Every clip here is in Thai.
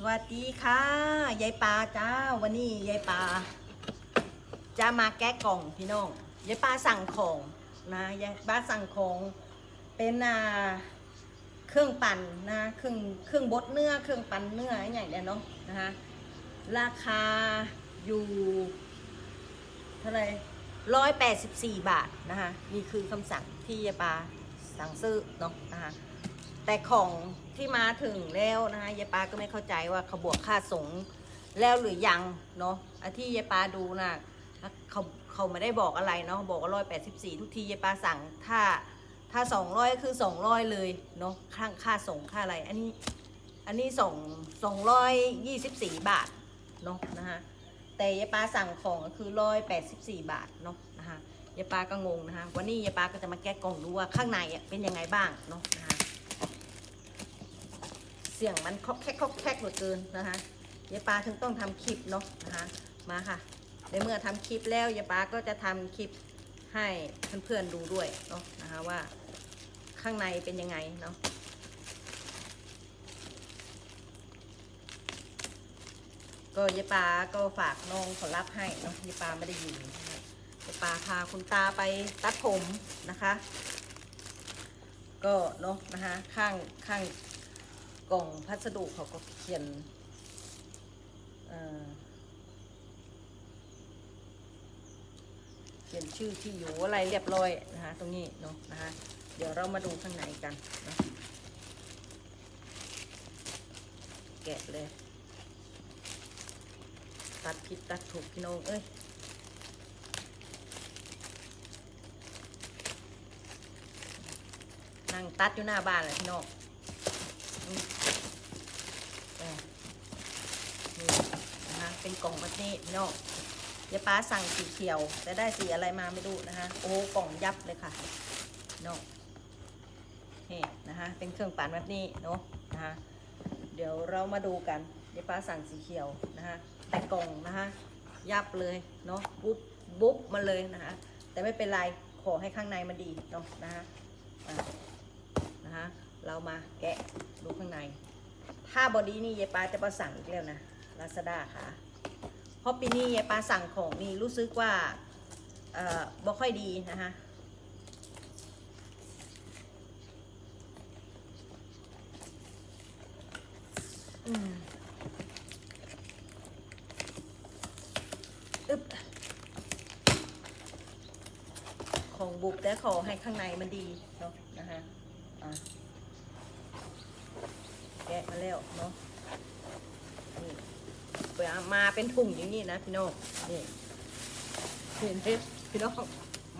สวัสดีค่ะยายปาจ้าวันนี้ยายปาจะมาแก้กล่องพี่น้องยายปาสั่งของนะยายปาสั่งของเป็นอ่าเครื่องปั่นนะเครื่องเครื่องบดเนื้อเครื่องปั่นเนื้ออะไรอย่างเงี้ยเนาะนะคะราคาอยู่เท่าไหร่ร้อยแปดสิบสี่บาทนะคะนี่คือคำสั่งที่ยายปาสั่งซื้อเนาะนะคะ แต่ของที่มาถึงแล้วนะคะยายปาก็ไม่เข้าใจว่าเขาบวกค่าสงแล้วหรือยังเนาะที่ยายปาดูนะเขาเขาไม่ได้บอกอะไรเนาะบอกว่าร้อยแปดสิบสี่ทุกทียายปาสั่งถ้าถ้าสองร้อยคือสองร้อยเลยเนาะค่าค่าส่งค่าอะไร อันนี้อันนี้ส่งสองร้อยยี่สิบสี่บาทเนาะนะคะแต่ยายปาสั่งของก็คือร้อยแปดสิบสี่บาทเนาะนะคะยายปาก็งงนะคะวันนี้ยายปาก็จะมาแก้กล่องดูว่าข้างในเป็นยังไงบ้างเนาะนะคะ เสียงมันคอกแคกคอกแคกเหลือเกินนะคะยายปาถึงต้องทำคลิปเนาะนะคะมาค่ะ ในเมื่อทำคลิปแล้วยายปาก็จะทำคลิปให้เพื่อนๆดูด้วยเนาะนะคะว่าข้างในเป็นยังไงเนาะก็ยายปาก็ฝากน้องขอรับให้เนาะยายปาไม่ได้อยู่นะคะยายปาพาคุณตาไปตัดผมนะคะ ก็เนาะนะคะข้างข้าง กล่องพัสดุเขาก็เขียนเขียนชื่อที่อยู่อะไรเรียบร้อยนะคะตรงนี้เนาะนะคะเดี๋ยวเรามาดูข้างในกันนะแกะเลย ตัดผิดตัดถูกพี่น้องเอ้ยนั่งตัดอยู่หน้าบ้านเลยพี่น้อง นี่นะคะเป็นกล่องแบบนี้พี่น้องยายป้าสั่งสีเขียว แต่ได้สีอะไรมาไม่รู้นะคะโอ้กล่องยับเลยค่ะพี่น้องนี่นะคะเป็นเครื่องปั่นแบบนี้เนาะนะคะเดี๋ยวเรามาดูกันยายป้าสั่งสีเขียวนะคะแต่กล่องนะคะยับเลยเนาะบุ๊บบุ๊บมาเลยนะคะแต่ไม่เป็นไรขอให้ข้างในมันดีเนาะนะคะ นะคะเรามาแกะดูข้างใน ถ้าบอดี้นี่ยายปาจะมาสั่งอีกแล้วนะลาซาด้าค่ะเพราะปีนี้ยายปาสั่งของนี่รู้สึกว่าเอ่อบ่ค่อยดีนะคะอืมอึบของบุกแต่ขอให้ข้างในมันดีเนาะนะคะ แกะมาแล้วเนาะนี่ไปเอามาเป็นถุงอย่างนี้นะพี่น้องนี่เห็นไหมพี่น้อง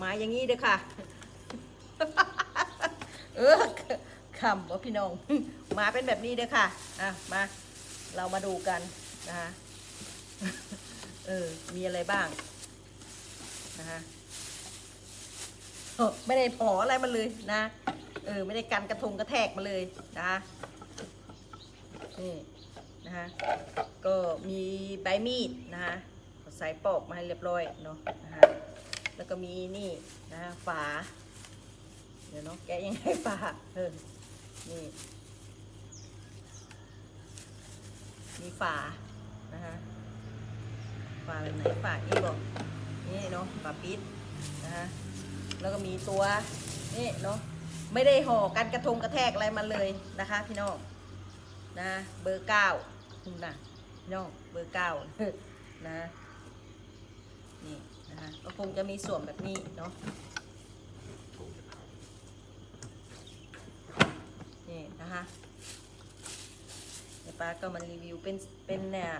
มาอย่างนี้เด้อค่ะ เออคำว่าพี่น้องมาเป็นแบบนี้เด้อค่ะอะมาเรามาดูกันนะคะเออมีอะไรบ้างนะคะไม่ได้ผออะไรมาเลยนะ ออไม่ได้กันกระทงกระแทกมาเลยนะคะนี่นะคะก็มีใบมีดนะคะใส่ปอกมาให้เรียบร้อยเนาะนะคะแล้วก็มีนี่นะคะฝาเดี๋ยวเนาะแกะยังไงฝาเออนี่มีฝานะคะฝาแบบไหนฝานี่บอกนี่เนาะฝาปิดนะคะแล้วก็มีตัวนี่เนาะ ไม่ได้ห่อกันกระทงกระแทกอะไรมาเลยนะคะ พี่น้องนะเบอร์เก้าคุณนะพี่น้องเบอร์เก้านะนี่นะคะก็คงจะมีส่วนแบบนี้เนาะนี่นะคะเดี๋ยวป้าก็มารีวิวเป็นเป็นเนี่ย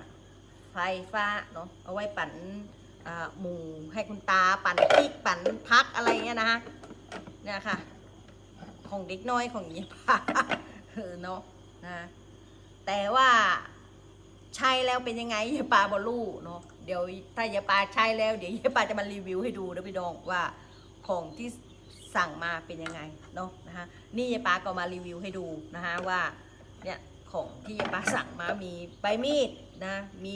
ไฟฟ้าเนาะเอาไว้ปั่นหมูให้คุณตาปั่นพริกปั่นพักอะไรเงี้ยนะคะเนี่ยค่ะ ของเด็กน้อยของยี่ป้าเออเนาะนะแต่ว่าใช้แล้วเป็นยังไงยายปาบอลูเนาะเดี๋ยวถ้ายายปาใช้แล้วเดี๋ยวยายปาจะมารีวิวให้ดูนะพี่น้องว่าของที่สั่งมาเป็นยังไงเนาะนะคะนี่ยายปาก็มารีวิวให้ดูนะคะว่าเนี่ยของที่ยายปาสั่งมามีใบมีดนะมี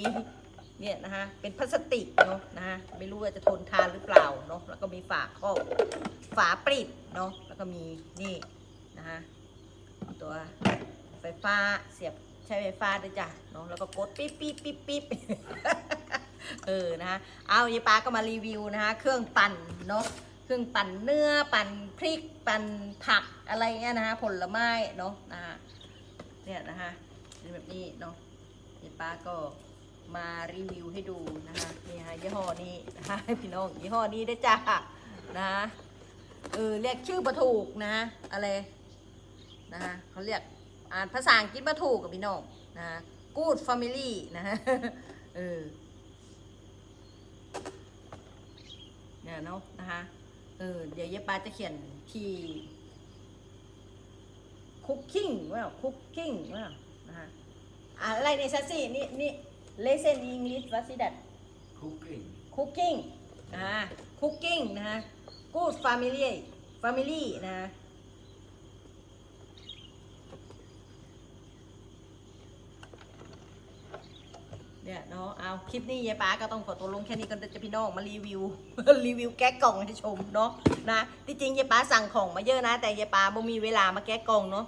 เนี่ยนะคะเป็นพลาสติกเนาะนะคะไม่รู้ว่าจะทนทานหรือเปล่าเนาะแล้วก็มีฝาครอบฝาปิดเนาะแล้วก็มีนี่นะคะตัวไฟฟ้าเสียบใช้ไฟฟ้าด้วยจ้ะเนาะแล้วก็กดปิ๊บปิ๊บปิ๊บปิ๊บเออนะคะเอายายปาก็มารีวิวนะคะเครื่องปั่นเนาะเครื่องปั่นเนื้อปั่นพริกปั่นผักอะไรเงี้ยนะคะผลไม้เนาะนะคะเนี่ยนะคะเป็นแบบนี้เนาะยายปาก็มารีวิวให้ดูนะคะนี่ฮะยี่ห้อนี้นะคะพี่น้องยี่ห้อนี้ได้จ้ะนะะ เออเรียกชื่อประถูกนะอะไรนะคะเขาเรียกอ่านภาษาอังกฤษมาถูกกับพี่น้องนะ Good Family นะฮะเออเนี่ยเนาะนะคะเออเดี๋ยวเยปาจะเขียนที่คุกกิ้งว่าคุกกิ้งว่านะคะอะอะไรในซัสซี่นี่นี่เลเซนอังกฤษวัสิดัต Cooking. คุกกิ้งอ่าคุกกิ้งนะคะ good family family นะเนี่ยเนาะเอาคลิปนี้ยายป้าก็ต้องขอตัวลงแค่นี้กันจะพี่น้องมารีวิว รีวิวแก้กล่องให้ชมเนาะนะที่จริงยายป้าสั่งของมาเยอะนะ แต่ยายป้าบ่มีเวลามาแก้กล่องเนาะ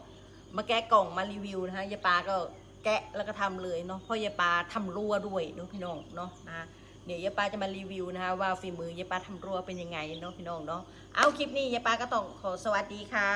มาแก้กล่องมารีวิวนะคะยายป้าก็แกะแล้วก็ทำเลยเนาะเพราะยายป้าทำรั่วด้วยเนาะพี่น้องเนาะนะ เดี๋ยวยายป้าจะมารีวิวนะคะว่าฝีมือยายป้าทำรั่วเป็นยังไงเนาะพี่น้องเนาะเอาคลิปนี้ยายป้าก็ต้องขอสวัสดีค่ะ